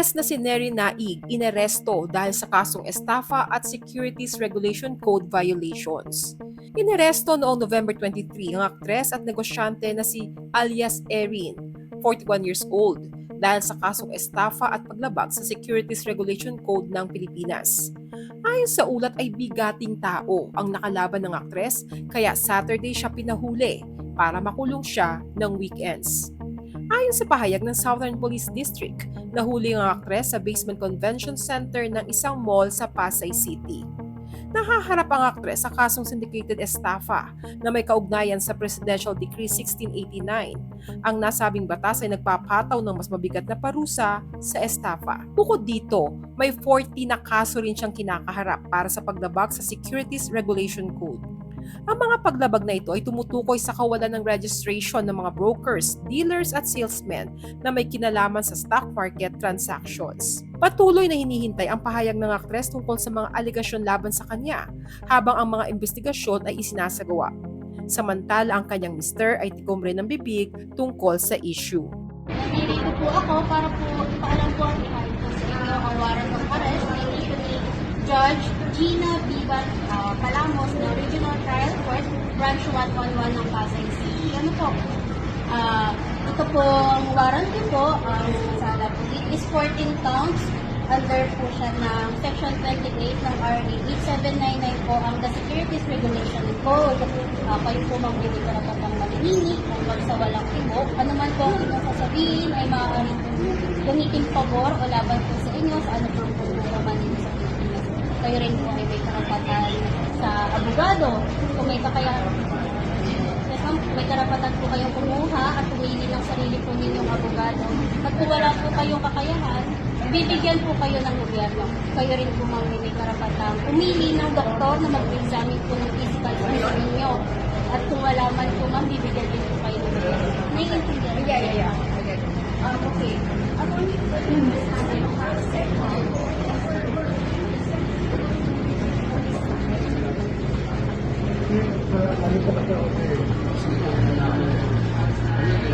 aktres na si Neri Naig ineresto dahil sa kasong estafa at Securities Regulation Code violations. Ineresto noong November 23 ang aktres at negosyante na si alias Erin, 41 years old, dahil sa kasong estafa at paglabag sa Securities Regulation Code ng Pilipinas. Ayon sa ulat ay bigating tao ang nakalaban ng aktres kaya Saturday siya pinahuli para makulong siya ng weekends. Ayon sa pahayag ng Southern Police District, nahuli ang aktres sa Basement Convention Center ng isang mall sa Pasay City. Nahaharap ang aktres sa kasong syndicated estafa na may kaugnayan sa Presidential Decree 1689. Ang nasabing batas ay nagpapataw ng mas mabigat na parusa sa estafa. Bukod dito, may 40 na kaso rin siyang kinakaharap para sa paglabag sa Securities Regulation Code. Ang mga paglabag na ito ay tumutukoy sa kawalan ng registration ng mga brokers, dealers at salesmen na may kinalaman sa stock market transactions. Patuloy na hinihintay ang pahayag ng aktres tungkol sa mga aligasyon laban sa kanya habang ang mga investigasyon ay isinasagawa. Samantala ang kanyang mister ay tikom rin ng bibig tungkol sa issue. Nandito po ako para po ipaalam po ang ihayag po sa inyo ang warrant of arrest na issue ni Judge Gina Bibat uh, Palamos ng Regional Trial Court Branch 111 ng Pasay City. Ano po? Ah, ito po ang warrant ko po ang sala po dito is 14 counts under po siya ng Section 28 ng RA 8799 po ang the Securities Regulation Code. Uh, kayo po magbibig ka na po ng maninini kung sa walang ibo. Ano man po ang inyong sasabihin ay maaari po gamitin pabor o laban po sa inyo sa ano po po naman sa. Kayo rin ay may karapatan sa abogado kung may kakayahan may karapatan po kayong kumuha at pumili ng sarili po ninyong abogado. At kung wala po kayong kakayahan, bibigyan po kayo ng gobyerno. Kayo rin po ma'am may karapatan pumili ng doktor na mag-examine po ng physical health ninyo. At kung wala man po ma'am, bibigyan din po kayo ng gobyerno. Naiintindihan? Yeah, yeah, yeah. Um, okay. Ako Thank you.